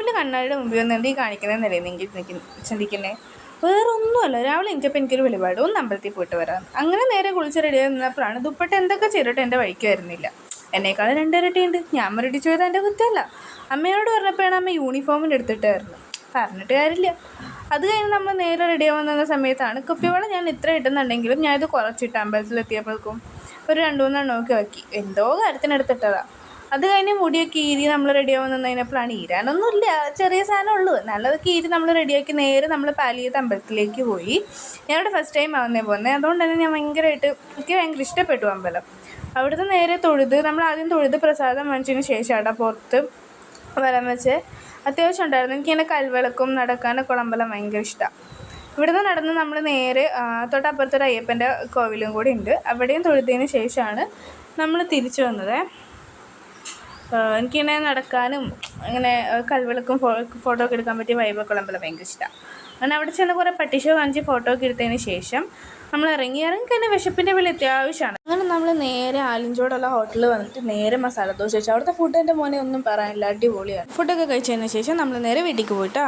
രാവിലെ കണ്ണാടിയുടെ മുമ്പിൽ വന്ന് എന്തെങ്കിലും കാണിക്കുന്നതെന്നല്ലേ നിങ്ങൾ ചിന്തിക്കുന്നേ? വേറെ ഒന്നുമല്ല രാവിലെ എനിക്കപ്പോൾ എനിക്കൊരു വെളിപാട്. ഒന്ന് അമ്പലത്തിൽ പോയിട്ട് വരാം. അങ്ങനെ നേരെ കുളിച്ച് റെഡി നിന്നപ്പോഴാണ് ദുപ്പട്ട എന്തൊക്കെ ചെയ്തിട്ട് എന്റെ വഴിക്ക് വരുന്നില്ല. എന്നേക്കാളും രണ്ടിരട്ടിയുണ്ട് ഞാൻ മരടിച്ചു പോയത് എന്റെ കുറ്റമല്ല. അമ്മയോട് പറഞ്ഞപ്പോഴാണ് അമ്മ യൂണിഫോമിന്റെ എടുത്തിട്ടായിരുന്നു പറഞ്ഞിട്ട് കാര്യമില്ല. അത് കഴിഞ്ഞ് നമ്മൾ നേരെ റെഡി ആവുന്ന സമയത്താണ് കുപ്പിവെള്ളം ഞാൻ ഇത്ര ഇട്ടുന്നുണ്ടെങ്കിലും ഞാൻ ഇത് കുറച്ചിട്ട് അമ്പലത്തിലെത്തിയപ്പോഴേക്കും ഒരു രണ്ട് മൂന്നെണ്ണം നോക്കി വയ്ക്കി എന്തോ കാര്യത്തിനെടുത്തിട്ടതാ. അത് കഴിഞ്ഞ് മുടിയൊക്കെ ഈരി നമ്മൾ റെഡിയാവാൻ നിന്നതിനപ്പോഴാണ് ഈരാനൊന്നുമില്ല. ചെറിയ സാധനം ഉള്ളൂ. നല്ലതൊക്കെ ഈരി നമ്മൾ റെഡിയാക്കി നേരെ നമ്മൾ പാലിയത്ത് അമ്പലത്തിലേക്ക് പോയി. ഞാനിവിടെ ഫസ്റ്റ് ടൈം ആവുന്നേ പോകുന്നത് അതുകൊണ്ട് തന്നെ ഞാൻ ഭയങ്കരമായിട്ട് എനിക്ക് ഭയങ്കര ഇഷ്ടപ്പെട്ടു അമ്പലം. അവിടുന്ന് നേരെ തൊഴുത് നമ്മൾ ആദ്യം തൊഴുത് പ്രസാദം വാങ്ങിച്ചതിന് ശേഷം അവിടെ പുറത്ത് വലം വെച്ച് അത്യാവശ്യം ഉണ്ടായിരുന്നു. എനിക്കിങ്ങനെ കൽവിളക്കും നടക്കാനൊക്കെ അമ്പലം ഭയങ്കര ഇഷ്ടമാണ്. ഇവിടുന്ന് നടന്ന് നമ്മൾ നേരെ തൊട്ടപ്പുറത്തൊരു അയ്യപ്പന്റെ കോവിലും കൂടി ഉണ്ട്. അവിടെയും തൊഴുതിന് ശേഷമാണ് നമ്മൾ തിരിച്ചു വന്നത്. എനിക്കിങ്ങനെ നടക്കാനും അങ്ങനെ കൽവിളക്കും ഫോട്ടോ ഒക്കെ എടുക്കാൻ പറ്റിയ വൈബൊക്കെ ഉള്ള അമ്പലം ഭയങ്കര ഇഷ്ടമാണ് അങ്ങനെ അവിടെ ചെന്ന് കുറേ പട്ടിഷോ കാണിച്ച് ഫോട്ടോ ഒക്കെ എടുത്തതിന് ശേഷം നമ്മൾ ഇറങ്ങി ഇറങ്ങി തന്നെ വിശപ്പിന്റെ വില അത്യാവശ്യമാണ് അങ്ങനെ നമ്മൾ നേരെ ആലിഞ്ചോടുള്ള ഹോട്ടലിൽ വന്നിട്ട് നേരെ മസാല ദോശ കഴിച്ചു. അവിടുത്തെ ഫുഡ് എന്റെ മോനെ ഒന്നും പറയാനില്ല അടിപൊളിയാണ്. ഫുഡൊക്കെ കഴിച്ചതിന് ശേഷം നമ്മൾ നേരെ വീട്ടിലേക്ക് പോയിട്ടാ.